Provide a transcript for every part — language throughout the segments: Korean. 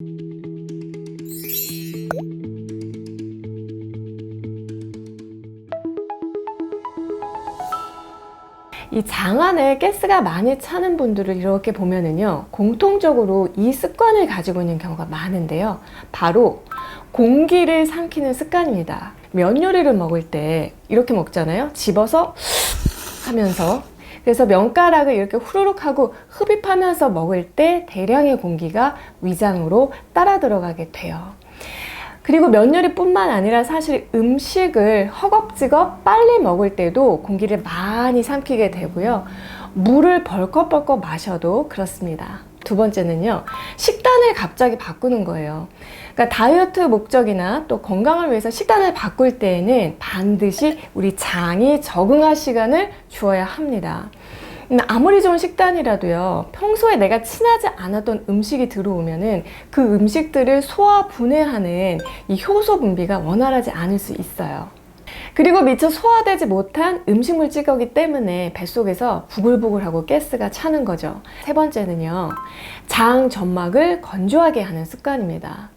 이 장안에 가스가 많이 차는 분들을 이렇게 보면은요, 공통적으로 이 습관을 가지고 있는 경우가 많은데요. 바로 공기를 삼키는 습관입니다. 면 요리를 먹을 때 이렇게 먹잖아요. 집어서 하면서. 그래서 면가락을 이렇게 후루룩 하고 흡입하면서 먹을 때 대량의 공기가 위장으로 따라 들어가게 돼요. 그리고 면 요리뿐만 아니라 사실 음식을 허겁지겁 빨리 먹을 때도 공기를 많이 삼키게 되고요. 물을 벌컥벌컥 마셔도 그렇습니다. 두 번째는요, 식단을 갑자기 바꾸는 거예요. 그러니까 다이어트 목적이나 또 건강을 위해서 식단을 바꿀 때에는 반드시 우리 장이 적응할 시간을 주어야 합니다. 음, 아무리 좋은 식단이라도요, 평소에 내가 친하지 않았던 음식이 들어오면은 그 음식들을 소화 분해하는 이 효소 분비가 원활하지 않을 수 있어요. 그리고 미처 소화되지 못한 음식물 찌꺼기 때문에 뱃속에서 부글부글하고 가스가 차는 거죠. 세 번째는요, 장 점막을 건조하게 하는 습관입니다.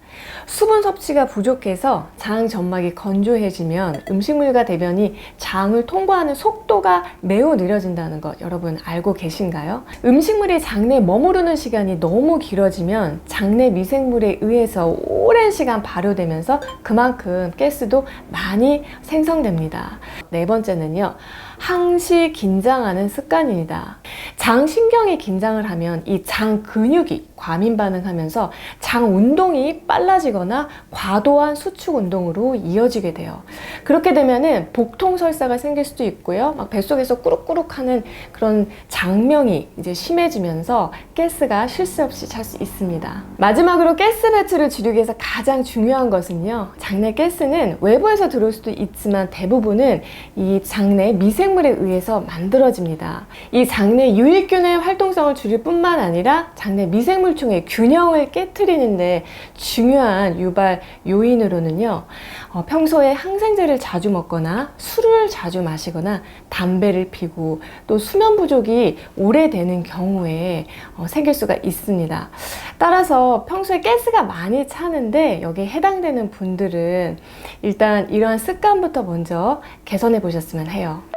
수분 섭취가 부족해서 장 점막이 건조해지면 음식물과 대변이 장을 통과하는 속도가 매우 느려진다는 것 여러분 알고 계신가요? 음식물이 장내에 머무르는 시간이 너무 길어지면 장내 미생물에 의해서 오랜 시간 발효되면서 그만큼 가스도 많이 생성됩니다. 네 번째는요. 항시 긴장하는 습관입니다. 장 신경이 긴장을 하면 이 장 근육이 과민 반응하면서 장 운동이 빨라지거나 과도한 수축 운동으로 이어지게 돼요. 그렇게 되면은 복통 설사가 생길 수도 있고요. 막 뱃속에서 꾸룩꾸룩 하는 그런 장명이 이제 심해지면서 가스가 쉴 새 없이 찰 수 있습니다. 마지막으로 가스 배출을 줄이기 위해서 가장 중요한 것은요. 장내 가스는 외부에서 들어올 수도 있지만 대부분은 이 장내 미생 물에 의해서 만들어집니다. 이 장내 유익균의 활동성을 줄일 뿐만 아니라 장내 미생물총의 균형을 깨뜨리는데 중요한 유발 요인으로는요. 어, 평소에 항생제를 자주 먹거나 술을 자주 마시거나 담배를 피고 또 수면 부족이 오래되는 경우에 어, 생길 수가 있습니다. 따라서 평소에 가스가 많이 차는데 여기에 해당되는 분들은 일단 이러한 습관부터 먼저 개선해 보셨으면 해요.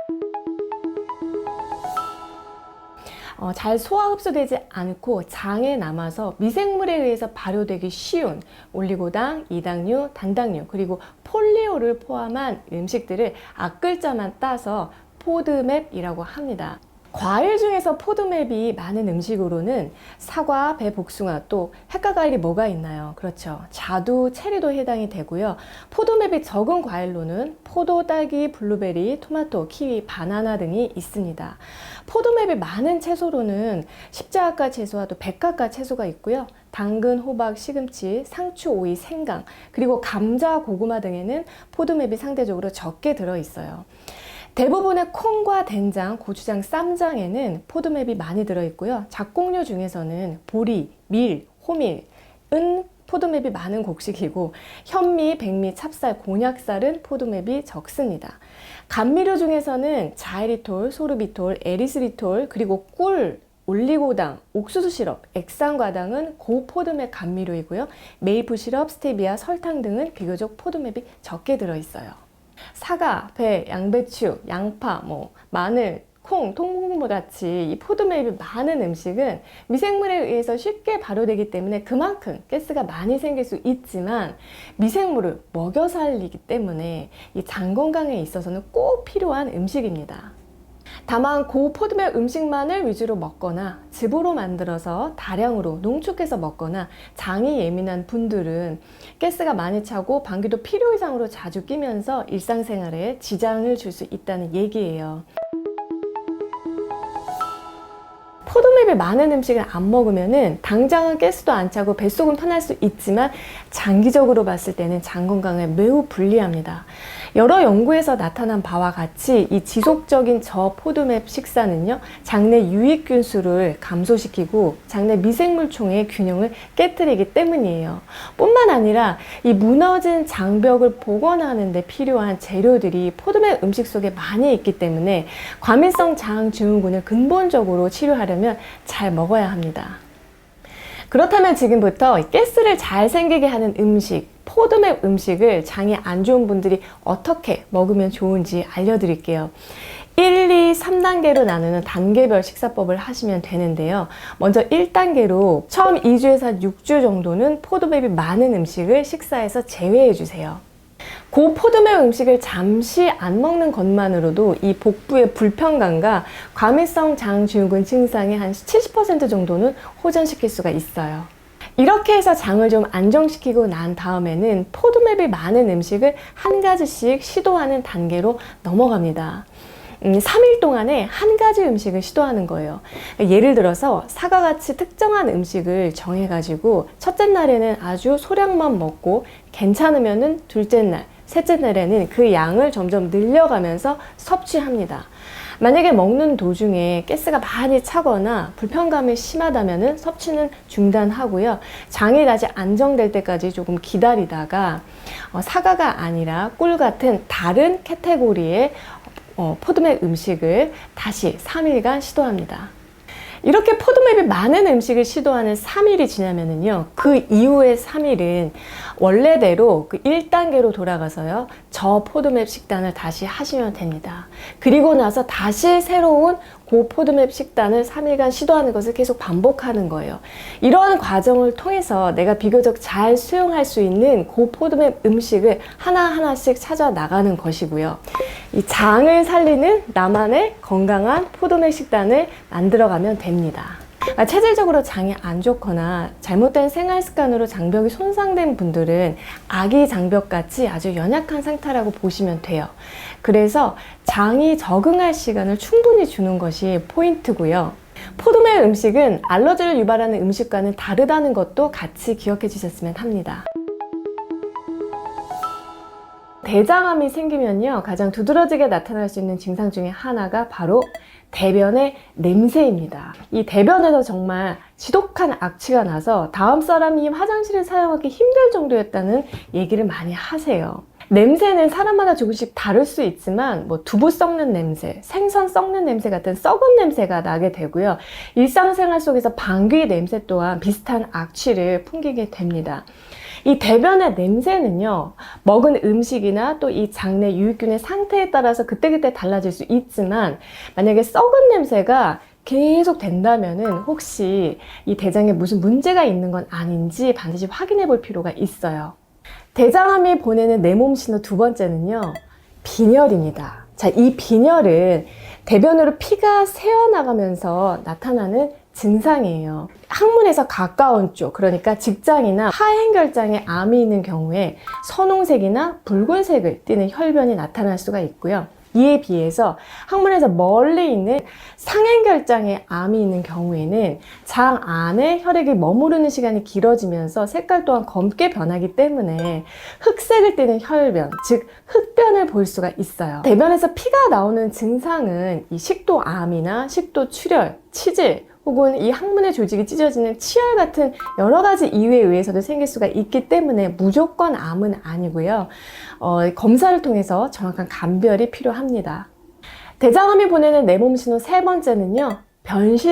어, 잘 소화 흡수되지 않고 장에 남아서 미생물에 의해서 발효되기 쉬운 올리고당, 이당류, 단당류 그리고 폴리오를 포함한 음식들을 앞글자만 따서 포드맵이라고 합니다. 과일 중에서 포드맵이 많은 음식으로는 사과, 배, 복숭아, 또 핵과 과일이 뭐가 있나요? 그렇죠. 자두, 체리도 해당이 되고요. 포도맵이 적은 과일로는 포도, 딸기, 블루베리, 토마토, 키위, 바나나 등이 있습니다. 포도맵이 많은 채소로는 십자가 채소와 또 백각가 채소가 있고요. 당근, 호박, 시금치, 상추, 오이, 생강, 그리고 감자, 고구마 등에는 포도맵이 상대적으로 적게 들어 있어요. 대부분의 콩과 된장, 고추장, 쌈장에는 포도맵이 많이 들어있고요. 작곡류 중에서는 보리, 밀, 호밀, 은 포도맵이 많은 곡식이고 현미, 백미, 찹쌀, 곤약쌀은 포도맵이 적습니다. 감미료 중에서는 자에리톨, 소르비톨, 에리스리톨, 그리고 꿀, 올리고당, 옥수수 시럽, 액상과당은 고포도맵 감미료이고요. 메이플 시럽, 스테비아, 설탕 등은 비교적 포도맵이 적게 들어있어요. 사과, 배, 양배추, 양파, 뭐 마늘, 콩, 통곡물 같이 이 포도맵이 많은 음식은 미생물에 의해서 쉽게 발효되기 때문에 그만큼 가스가 많이 생길 수 있지만 미생물을 먹여 살리기 때문에 이 장 건강에 있어서는 꼭 필요한 음식입니다. 다만 고포도맵 음식만을 위주로 먹거나 즙으로 만들어서 다량으로 농축해서 먹거나 장이 예민한 분들은 가스가 많이 차고 방귀도 필요 이상으로 자주 끼면서 일상생활에 지장을 줄 수 있다는 얘기예요. 포도맵이 많은 음식을 안 먹으면은 당장은 가스도 안 차고 뱃속은 편할 수 있지만 장기적으로 봤을 때는 장 건강에 매우 불리합니다. 여러 연구에서 나타난 바와 같이 이 지속적인 저포도맵 식사는요, 장내 유익균 수를 감소시키고 장내 미생물총의 균형을 깨뜨리기 때문이에요. 뿐만 아니라 이 무너진 장벽을 복원하는 데 필요한 재료들이 포도맵 음식 속에 많이 있기 때문에 과민성 장 증후군을 근본적으로 치료하려면 잘 먹어야 합니다. 그렇다면 지금부터 이 가스를 잘 생기게 하는 음식, 포도맵 음식을 장이 안 좋은 분들이 어떻게 먹으면 좋은지 알려드릴게요. 1, 2, 3단계로 나누는 단계별 식사법을 하시면 되는데요. 먼저 1단계로 처음 2주에서 6주 정도는 포도맵이 많은 음식을 식사에서 제외해 주세요. 고 포도매 음식을 잠시 안 먹는 것만으로도 이 복부의 불편감과 과민성 장증후군 증상의 한 70% 정도는 호전시킬 수가 있어요. 이렇게 해서 장을 좀 안정시키고 난 다음에는 포도맵이 많은 음식을 한 가지씩 시도하는 단계로 넘어갑니다. 음, 3일 동안에 한 가지 음식을 시도하는 거예요. 예를 들어서 사과같이 특정한 음식을 정해가지고 첫째 날에는 아주 소량만 먹고 괜찮으면은 둘째 날, 셋째 날에는 그 양을 점점 늘려가면서 섭취합니다. 만약에 먹는 도중에 가스가 많이 차거나 불편감이 심하다면 섭취는 중단하고요. 장이 다시 안정될 때까지 조금 기다리다가 어, 사과가 아니라 꿀 같은 다른 카테고리의 어, 포도맵 음식을 다시 3일간 시도합니다. 이렇게 포도맵이 많은 음식을 시도하는 3일이 지나면은요, 그 이후의 3일은 원래대로 그 1단계로 돌아가서요, 저 포도맵 식단을 다시 하시면 됩니다. 그리고 나서 다시 새로운 고 포도맵 식단을 3일간 시도하는 것을 계속 반복하는 거예요. 이러한 과정을 통해서 내가 비교적 잘 수용할 수 있는 고 포도맵 음식을 하나하나씩 찾아 나가는 것이고요. 이 장을 살리는 나만의 건강한 포도맥 식단을 만들어가면 됩니다. 아, 체질적으로 장이 안 좋거나 잘못된 생활 습관으로 장벽이 손상된 분들은 아기 장벽 같이 아주 연약한 상태라고 보시면 돼요. 그래서 장이 적응할 시간을 충분히 주는 것이 포인트고요. 포도맥 음식은 알러지를 유발하는 음식과는 다르다는 것도 같이 기억해 주셨으면 합니다. 대장암이 생기면요 가장 두드러지게 나타날 수 있는 증상 중에 하나가 바로 대변의 냄새입니다. 이 대변에서 정말 지독한 악취가 나서 다음 사람이 화장실을 사용하기 힘들 정도였다는 얘기를 많이 하세요. 냄새는 사람마다 조금씩 다를 수 있지만 뭐 두부 썩는 냄새, 생선 썩는 냄새 같은 썩은 냄새가 나게 되고요. 일상생활 속에서 방귀 냄새 또한 비슷한 악취를 풍기게 됩니다. 이 대변의 냄새는요, 먹은 음식이나 또 이 장내 유익균의 상태에 따라서 그때그때 달라질 수 있지만, 만약에 썩은 냄새가 계속 된다면은 혹시 이 대장에 무슨 문제가 있는 건 아닌지 반드시 확인해 볼 필요가 있어요. 대장암이 보내는 내 몸 신호 두 번째는요, 빈혈입니다. 자, 이 빈혈은 대변으로 피가 새어나가면서 나타나는 증상이에요. 항문에서 가까운 쪽, 그러니까 직장이나 하행결장에 암이 있는 경우에 선홍색이나 붉은색을 띠는 혈변이 나타날 수가 있고요. 이에 비해서 항문에서 멀리 있는 상행결장에 암이 있는 경우에는 장 안에 혈액이 머무르는 시간이 길어지면서 색깔 또한 검게 변하기 때문에 흑색을 띠는 혈변, 즉 흑변을 볼 수가 있어요. 대변에서 피가 나오는 증상은 이 식도암이나 식도출혈, 치질, 혹은 이 항문의 조직이 찢어지는 치열 같은 여러 가지 이유에 의해서도 생길 수가 있기 때문에 무조건 암은 아니고요. 어, 검사를 통해서 정확한 감별이 필요합니다. 대장암이 보내는 내 몸 신호 세 번째는요.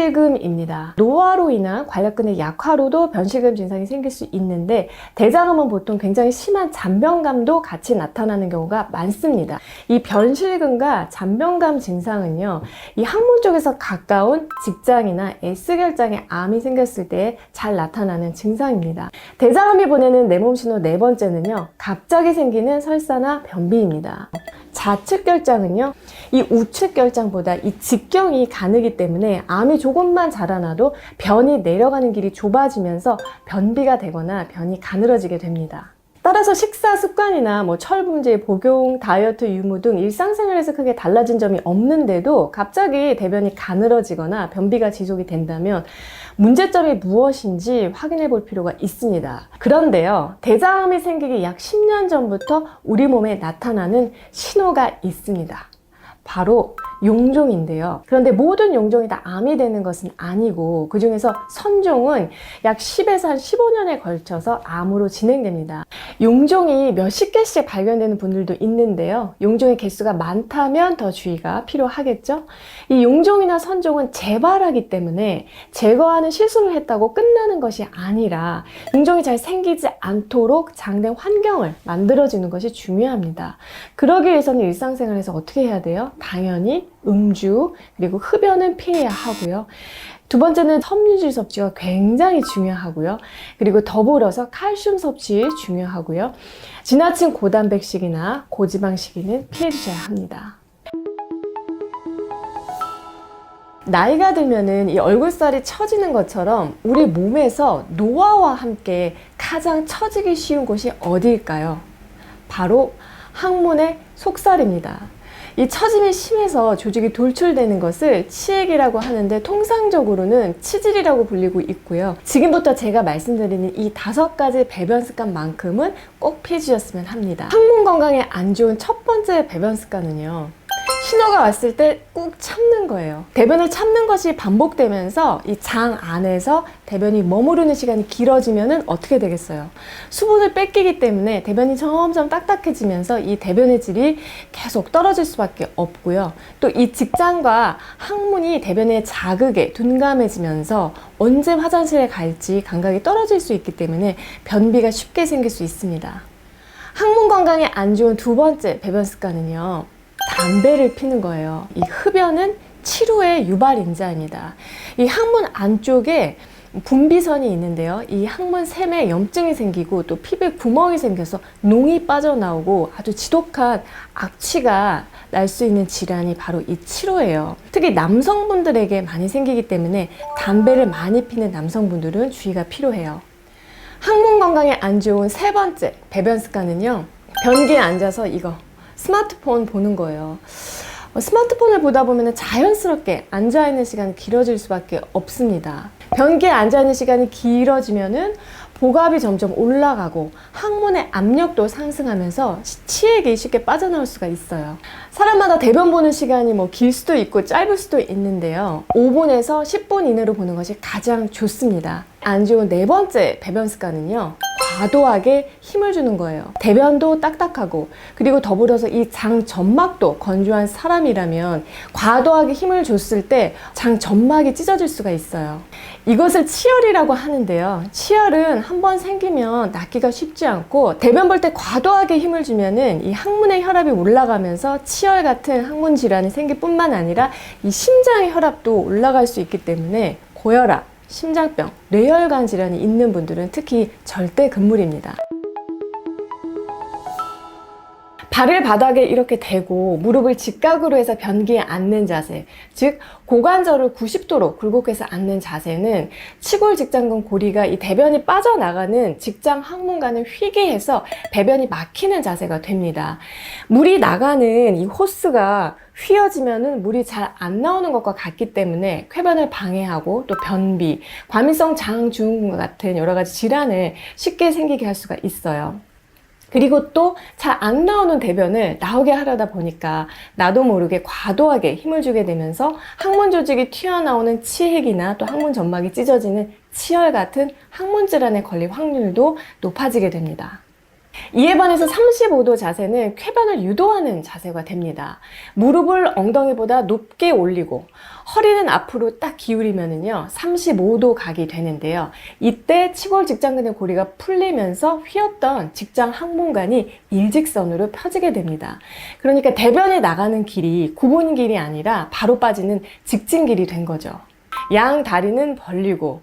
변실금입니다. 노화로 인한 관략근의 약화로도 변실금 증상이 생길 수 있는데 대장암은 보통 굉장히 심한 잔변감도 같이 나타나는 경우가 많습니다. 이 변실금과 잔변감 증상은요. 이 항문 쪽에서 가까운 직장이나 S결장에 암이 생겼을 때 잘 나타나는 증상입니다. 대장암이 보내는 내 몸 신호 네 번째는요. 갑자기 생기는 설사나 변비입니다. 좌측 결장은요, 이 우측 결장보다 이 직경이 가느기 때문에 암이 조금만 자라나도 변이 내려가는 길이 좁아지면서 변비가 되거나 변이 가늘어지게 됩니다. 따라서 식사 습관이나 뭐 철분제, 복용, 다이어트, 유무 등 일상생활에서 크게 달라진 점이 없는데도 갑자기 대변이 가늘어지거나 변비가 지속이 된다면 문제점이 무엇인지 확인해 볼 필요가 있습니다. 그런데요, 대장암이 생기기 약 10년 전부터 우리 몸에 나타나는 신호가 있습니다. 바로 용종인데요. 그런데 모든 용종이 다 암이 되는 것은 아니고 그 중에서 선종은 약 10에서 한 15년에 걸쳐서 암으로 진행됩니다. 용종이 몇십 개씩 발견되는 분들도 있는데요. 용종의 개수가 많다면 더 주의가 필요하겠죠. 이 용종이나 선종은 재발하기 때문에 제거하는 실수를 했다고 끝나는 것이 아니라 용종이 잘 생기지 않도록 장된 환경을 만들어주는 것이 중요합니다. 그러기 위해서는 일상생활에서 어떻게 해야 돼요? 당연히 음주 그리고 흡연은 피해야 하고요. 두 번째는 섬유질 섭취가 굉장히 중요하고요. 그리고 더불어서 칼슘 섭취 중요하고요. 지나친 고단백식이나 고지방식이는 피해 주셔야 합니다. 나이가 들면은 이 얼굴살이 처지는 것처럼 우리 몸에서 노화와 함께 가장 처지기 쉬운 곳이 어디일까요? 바로 항문의 속살입니다. 이 처짐이 심해서 조직이 돌출되는 것을 치액이라고 하는데 통상적으로는 치질이라고 불리고 있고요. 지금부터 제가 말씀드리는 이 다섯 가지 배변 습관만큼은 꼭 피해주셨으면 합니다. 항문 건강에 안 좋은 첫 번째 배변 습관은요. 신호가 왔을 때 꾹 참는 거예요. 대변을 참는 것이 반복되면서 이 장 안에서 대변이 머무르는 시간이 길어지면은 어떻게 되겠어요? 수분을 뺏기기 때문에 대변이 점점 딱딱해지면서 이 대변의 질이 계속 떨어질 수밖에 없고요. 또 이 직장과 항문이 대변의 자극에 둔감해지면서 언제 화장실에 갈지 감각이 떨어질 수 있기 때문에 변비가 쉽게 생길 수 있습니다. 항문 건강에 안 좋은 두 번째 배변 습관은요. 담배를 피는 거예요. 이 흡연은 치료의 유발 인자입니다. 이 항문 안쪽에 분비선이 있는데요. 이 항문 샘에 염증이 생기고 또 피부에 구멍이 생겨서 농이 빠져나오고 아주 지독한 악취가 날 수 있는 질환이 바로 이 치료예요. 특히 남성분들에게 많이 생기기 때문에 담배를 많이 피는 남성분들은 주의가 필요해요. 항문 건강에 안 좋은 세 번째 배변 습관은요. 변기에 앉아서 이거 스마트폰 보는 거예요. 어, 스마트폰을 보다 보면 자연스럽게 앉아있는 시간이 길어질 수밖에 없습니다. 변기에 앉아있는 시간이 길어지면은 복압이 점점 올라가고 항문의 압력도 상승하면서 시- 치액이 쉽게 빠져나올 수가 있어요. 사람마다 대변 보는 시간이 뭐 길 수도 있고 짧을 수도 있는데요. 5분에서 10분 이내로 보는 것이 가장 좋습니다. 안 좋은 네 번째 배변 습관은요. 과도하게 힘을 주는 거예요. 대변도 딱딱하고 그리고 더불어서 이 장 점막도 건조한 사람이라면 과도하게 힘을 줬을 때 장 점막이 찢어질 수가 있어요. 이것을 치열이라고 하는데요. 치열은 한 번 생기면 낫기가 쉽지 않고 대변 볼 때 과도하게 힘을 주면은 이 항문의 혈압이 올라가면서 치열 같은 항문 질환이 생길 뿐만 아니라 이 심장의 혈압도 올라갈 수 있기 때문에 고혈압, 심장병, 뇌혈관 질환이 있는 분들은 특히 절대 금물입니다. 발을 바닥에 이렇게 대고 무릎을 직각으로 해서 변기에 앉는 자세, 즉 고관절을 90도로 굴곡해서 앉는 자세는 치골 직장근 고리가 이 대변이 빠져나가는 직장 항문관을 휘게 해서 배변이 막히는 자세가 됩니다. 물이 나가는 이 호스가 휘어지면은 물이 잘 안 나오는 것과 같기 때문에 쾌변을 방해하고 또 변비, 과민성 장증후군 같은 여러 가지 질환을 쉽게 생기게 할 수가 있어요. 그리고 또 잘 안 나오는 대변을 나오게 하려다 보니까 나도 모르게 과도하게 힘을 주게 되면서 항문 조직이 튀어나오는 치핵이나 또 항문 점막이 찢어지는 치열 같은 항문 질환에 걸릴 확률도 높아지게 됩니다. 이에 반해서 35도 자세는 쾌변을 유도하는 자세가 됩니다. 무릎을 엉덩이보다 높게 올리고 허리는 앞으로 딱 기울이면은요 35도 각이 되는데요. 이때 치골 직장근의 고리가 풀리면서 휘었던 직장 항문관이 일직선으로 펴지게 됩니다. 그러니까 대변에 나가는 길이 구분 길이 아니라 바로 빠지는 직진 길이 된 거죠. 양 다리는 벌리고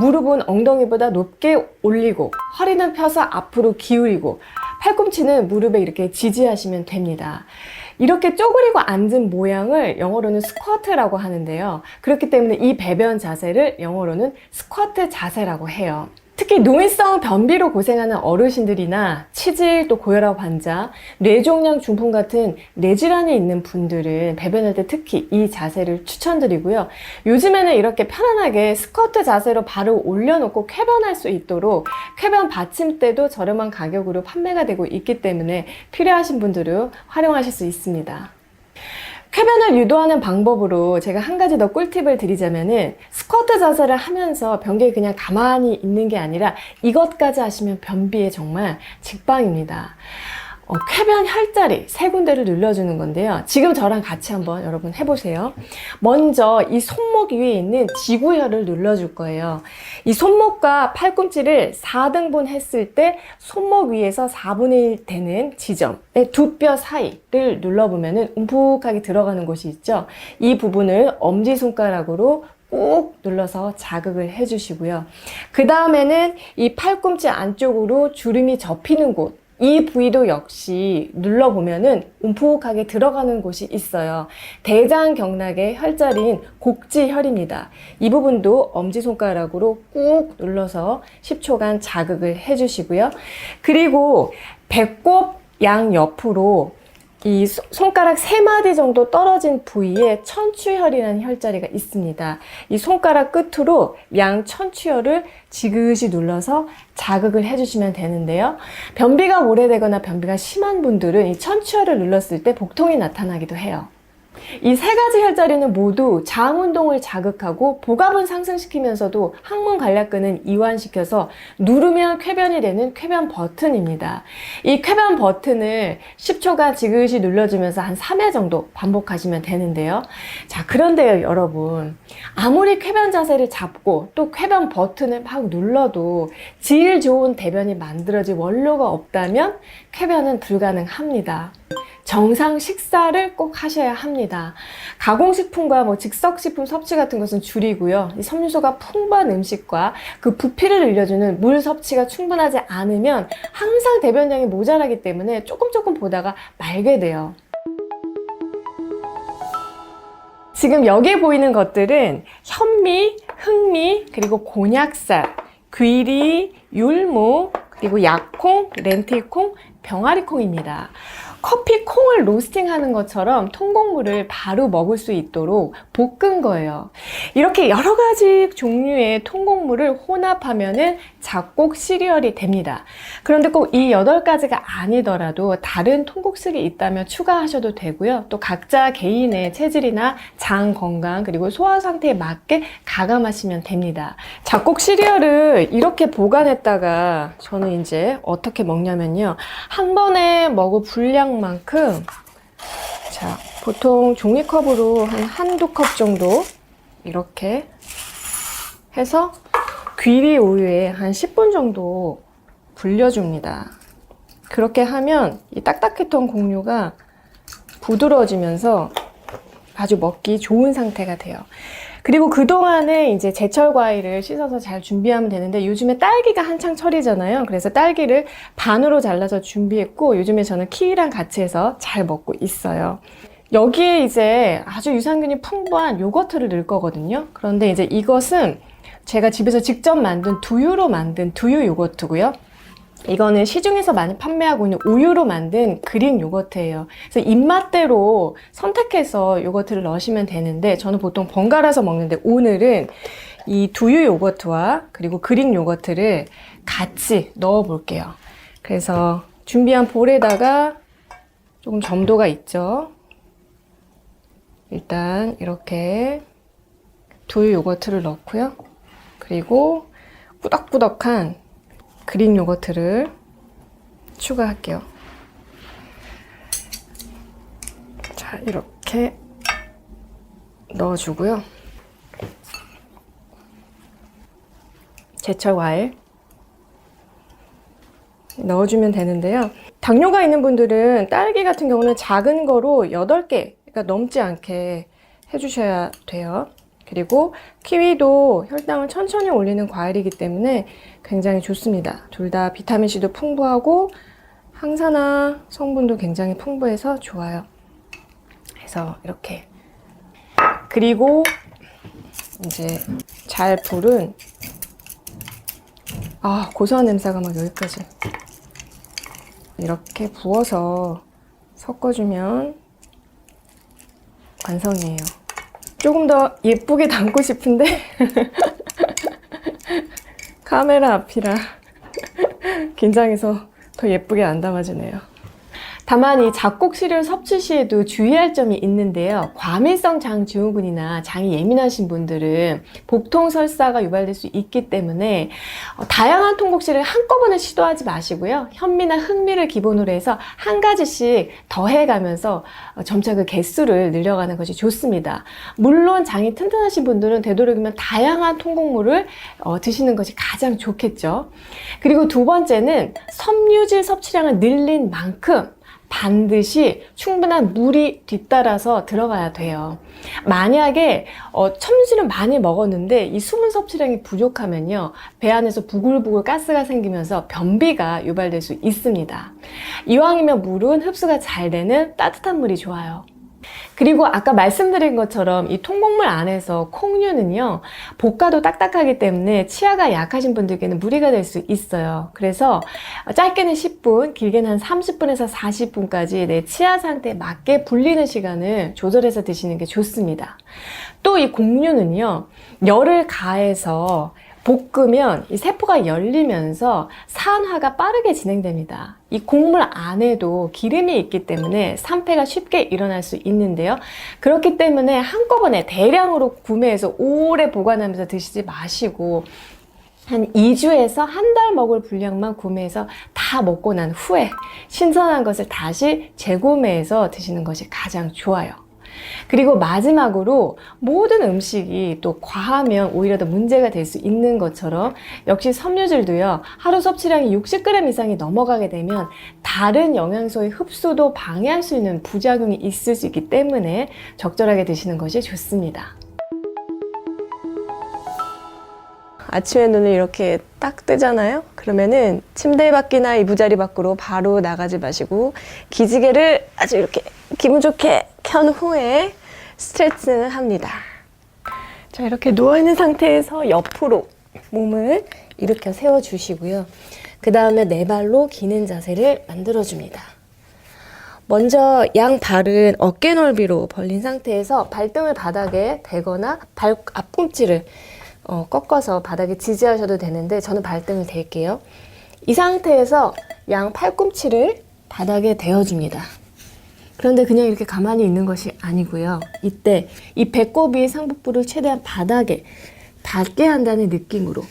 무릎은 엉덩이보다 높게 올리고 허리는 펴서 앞으로 기울이고 팔꿈치는 무릎에 이렇게 지지하시면 됩니다. 이렇게 쪼그리고 앉은 모양을 영어로는 스쿼트라고 하는데요. 그렇기 때문에 이 배변 자세를 영어로는 스쿼트 자세라고 해요. 특히 노인성 변비로 고생하는 어르신들이나 치질 또 고혈압 환자, 뇌종양 중풍 같은 뇌질환이 있는 분들은 배변할 때 특히 이 자세를 추천드리고요. 요즘에는 이렇게 편안하게 스쿼트 자세로 발을 올려놓고 쾌변할 수 있도록 쾌변 받침대도 저렴한 가격으로 판매가 되고 있기 때문에 필요하신 분들은 활용하실 수 있습니다. 쾌변을 유도하는 방법으로 제가 한 가지 더 꿀팁을 드리자면은 스쿼트 자세를 하면서 변기에 그냥 가만히 있는 게 아니라 이것까지 하시면 변비에 정말 직방입니다. 어, 쾌변 혈자리 세 군데를 눌러주는 건데요. 지금 저랑 같이 한번 여러분 해보세요. 먼저 이 손목 위에 있는 지구혈을 눌러줄 거예요. 이 손목과 팔꿈치를 4등분 했을 때 손목 위에서 4분의 1 되는 지점의 두 뼈 사이를 눌러보면 움푹하게 들어가는 곳이 있죠. 이 부분을 엄지손가락으로 꾹 눌러서 자극을 해주시고요. 그 다음에는 이 팔꿈치 안쪽으로 주름이 접히는 곳, 이 부위도 역시 눌러보면은 움푹하게 들어가는 곳이 있어요. 대장 경락의 혈자리인 곡지혈입니다. 이 부분도 엄지손가락으로 꾹 눌러서 10초간 자극을 해주시고요. 그리고 배꼽 양 옆으로 이 소- 손가락 세 마디 정도 떨어진 부위에 천추혈이라는 혈자리가 있습니다. 이 손가락 끝으로 양 천추혈을 지그시 눌러서 자극을 해주시면 되는데요. 변비가 오래되거나 변비가 심한 분들은 이 천추혈을 눌렀을 때 복통이 나타나기도 해요. 이 세 가지 혈자리는 모두 장 운동을 자극하고 복압은 상승시키면서도 항문 간략근은 이완시켜서 누르면 쾌변이 되는 쾌변 버튼입니다. 이 쾌변 버튼을 10초간 지그시 눌러주면서 한 3회 정도 반복하시면 되는데요. 자, 그런데요, 여러분. 아무리 쾌변 자세를 잡고 또 쾌변 버튼을 막 눌러도 질 좋은 대변이 만들어질 원료가 없다면 쾌변은 불가능합니다. 정상 식사를 꼭 하셔야 합니다. 가공식품과 뭐 즉석식품 섭취 같은 것은 줄이고요. 이 섬유소가 풍부한 음식과 그 부피를 늘려주는 물 섭취가 충분하지 않으면 항상 대변량이 모자라기 때문에 조금 조금 보다가 말게 돼요. 지금 여기에 보이는 것들은 현미, 흑미, 그리고 곤약살, 귀리, 율무, 그리고 약콩, 렌틸콩, 병아리콩입니다. 커피 콩을 로스팅하는 것처럼 통곡물을 바로 먹을 수 있도록 볶은 거예요. 이렇게 여러 가지 종류의 통곡물을 혼합하면은 잡곡 시리얼이 됩니다. 그런데 꼭이 여덟 가지가 아니더라도 다른 통곡식이 있다면 추가하셔도 되고요. 또 각자 개인의 체질이나 장 건강 그리고 소화 상태에 맞게 가감하시면 됩니다. 잡곡 시리얼을 이렇게 보관했다가 저는 이제 어떻게 먹냐면요. 한 번에 먹을 분량 만큼 자, 보통 종이컵으로 한 한두 컵 정도 이렇게 해서 귀리 우유에 한 10분 정도 불려줍니다. 그렇게 하면 이 딱딱했던 곡류가 부드러워지면서 아주 먹기 좋은 상태가 돼요. 그리고 그동안에 이제 제철 과일을 씻어서 잘 준비하면 되는데 요즘에 딸기가 한창 철이잖아요. 그래서 딸기를 반으로 잘라서 준비했고 요즘에 저는 키위랑 같이 해서 잘 먹고 있어요. 여기에 이제 아주 유산균이 풍부한 요거트를 넣을 거거든요. 그런데 이제 이것은 제가 집에서 직접 만든 두유로 만든 두유 요거트고요. 이거는 시중에서 많이 판매하고 있는 우유로 만든 그릭 요거트예요. 그래서 입맛대로 선택해서 요거트를 넣으시면 되는데 저는 보통 번갈아서 먹는데 오늘은 이 두유 요거트와 그리고 그릭 요거트를 같이 넣어 볼게요. 그래서 준비한 볼에다가 조금 점도가 있죠. 일단 이렇게 두유 요거트를 넣고요. 그리고 꾸덕꾸덕한 그릭 요거트를 추가할게요. 자, 이렇게 넣어주고요. 제철 과일 넣어주면 되는데요. 당뇨가 있는 분들은 딸기 같은 경우는 작은 거로 8개가 넘지 않게 해주셔야 돼요. 그리고 키위도 혈당을 천천히 올리는 과일이기 때문에 굉장히 좋습니다. 둘 다 비타민C도 풍부하고 항산화 성분도 굉장히 풍부해서 좋아요. 그래서 이렇게 그리고 이제 잘 불은 아 고소한 냄새가 막 여기까지 이렇게 부어서 섞어주면 완성이에요. 조금 더 예쁘게 담고 싶은데 카메라 앞이라 긴장해서 더 예쁘게 안 담아지네요. 다만 이 잡곡시를 섭취 시에도 주의할 점이 있는데요. 과민성 장 증후군이나 장이 예민하신 분들은 복통 설사가 유발될 수 있기 때문에 어, 다양한 통곡시를 한꺼번에 시도하지 마시고요. 현미나 흑미를 기본으로 해서 한 가지씩 더해가면서 어, 점차 그 개수를 늘려가는 것이 좋습니다. 물론 장이 튼튼하신 분들은 되도록이면 다양한 통곡물을 어, 드시는 것이 가장 좋겠죠. 그리고 두 번째는 섬유질 섭취량을 늘린 만큼 반드시 충분한 물이 뒤따라서 들어가야 돼요. 만약에 어, 첨지를 많이 먹었는데 이 수분 섭취량이 부족하면요 배 안에서 부글부글 가스가 생기면서 변비가 유발될 수 있습니다. 이왕이면 물은 흡수가 잘 되는 따뜻한 물이 좋아요. 그리고 아까 말씀드린 것처럼 이 통곡물 안에서 콩류는요, 볶아도 딱딱하기 때문에 치아가 약하신 분들께는 무리가 될 수 있어요. 그래서 짧게는 10분, 길게는 한 30분에서 40분까지 내 치아 상태에 맞게 불리는 시간을 조절해서 드시는 게 좋습니다. 또 이 곡류는요, 열을 가해서 볶으면 이 세포가 열리면서 산화가 빠르게 진행됩니다. 이 곡물 안에도 기름이 있기 때문에 산패가 쉽게 일어날 수 있는데요. 그렇기 때문에 한꺼번에 대량으로 구매해서 오래 보관하면서 드시지 마시고 한 2주에서 한 달 먹을 분량만 구매해서 다 먹고 난 후에 신선한 것을 다시 재구매해서 드시는 것이 가장 좋아요. 그리고 마지막으로 모든 음식이 또 과하면 오히려 더 문제가 될 수 있는 것처럼 역시 섬유질도요 하루 섭취량이 60g 이상이 넘어가게 되면 다른 영양소의 흡수도 방해할 수 있는 부작용이 있을 수 있기 때문에 적절하게 드시는 것이 좋습니다. 아침에 눈을 이렇게 딱 뜨잖아요? 그러면은 침대 밖이나 이부자리 밖으로 바로 나가지 마시고 기지개를 아주 이렇게 기분 좋게 켠 후에 스트레칭을 합니다. 자, 이렇게 누워있는 상태에서 옆으로 몸을 일으켜 세워주시고요. 그 다음에 네 발로 기는 자세를 만들어줍니다. 먼저 양 발은 어깨 넓이로 벌린 상태에서 발등을 바닥에 대거나 발 앞꿈치를 어, 꺾어서 바닥에 지지하셔도 되는데 저는 발등을 댈게요. 이 상태에서 양 팔꿈치를 바닥에 대어줍니다. 그런데 그냥 이렇게 가만히 있는 것이 아니고요. 이때 이 배꼽이 상복부를 최대한 바닥에 닿게 한다는 느낌으로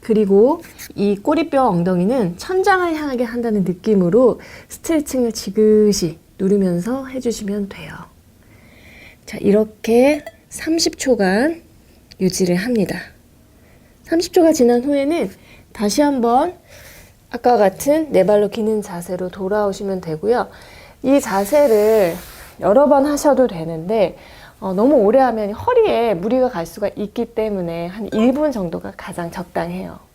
그리고 이 꼬리뼈 엉덩이는 천장을 향하게 한다는 느낌으로 스트레칭을 지그시 누르면서 해주시면 돼요. 자, 이렇게 30초간 유지를 합니다. 30초가 지난 후에는 다시 한번 아까 같은 네 발로 기는 자세로 돌아오시면 되고요. 이 자세를 여러 번 하셔도 되는데 어, 너무 오래 하면 허리에 무리가 갈 수가 있기 때문에 한 1분 정도가 가장 적당해요.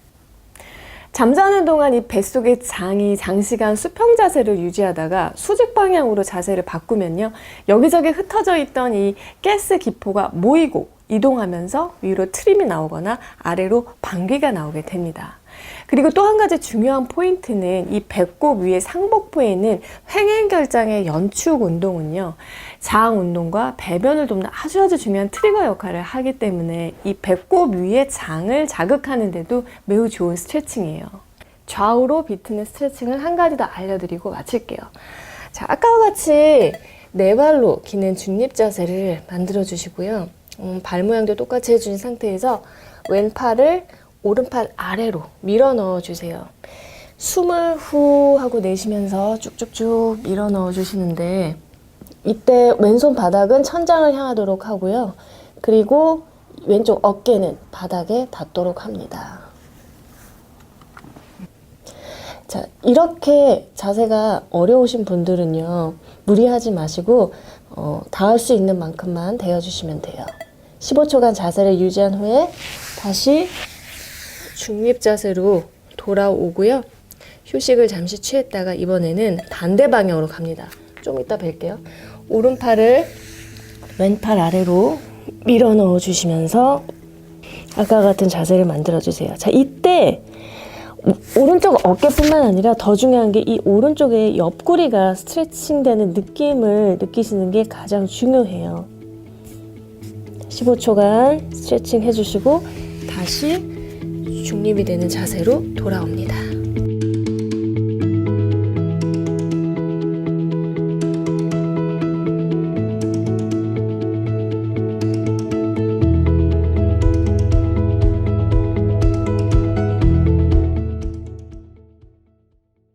잠자는 동안 이 뱃속의 장이 장시간 수평 자세를 유지하다가 수직 방향으로 자세를 바꾸면요. 여기저기 흩어져 있던 이 가스 기포가 모이고 이동하면서 위로 트림이 나오거나 아래로 방귀가 나오게 됩니다. 그리고 또 한 가지 중요한 포인트는 이 배꼽 위에 상복부에 있는 횡행결장의 연축 운동은요. 장 운동과 배변을 돕는 아주 아주 중요한 트리거 역할을 하기 때문에 이 배꼽 위에 장을 자극하는데도 매우 좋은 스트레칭이에요. 좌우로 비트는 스트레칭을 한 가지 더 알려드리고 마칠게요. 자, 아까와 같이 네 발로 기는 중립 자세를 만들어 주시고요. 음, 발 모양도 똑같이 해준 상태에서 왼팔을 오른팔 아래로 밀어 넣어 주세요. 숨을 후 하고 내쉬면서 쭉쭉쭉 밀어 넣어 주시는데 이때 왼손 바닥은 천장을 향하도록 하고요. 그리고 왼쪽 어깨는 바닥에 닿도록 합니다. 자, 이렇게 자세가 어려우신 분들은요, 무리하지 마시고, 어, 닿을 수 있는 만큼만 대어주시면 돼요. 15초간 자세를 유지한 후에 다시 중립 자세로 돌아오고요. 휴식을 잠시 취했다가 이번에는 반대 방향으로 갑니다. 좀 이따 뵐게요. 오른팔을 왼팔 아래로 밀어 넣어 주시면서 아까 같은 자세를 만들어 주세요. 자, 이때 오른쪽 어깨뿐만 아니라 더 중요한 게 이 오른쪽의 옆구리가 스트레칭 되는 느낌을 느끼시는 게 가장 중요해요. 15초간 스트레칭 해주시고 다시 중립이 되는 자세로 돌아옵니다.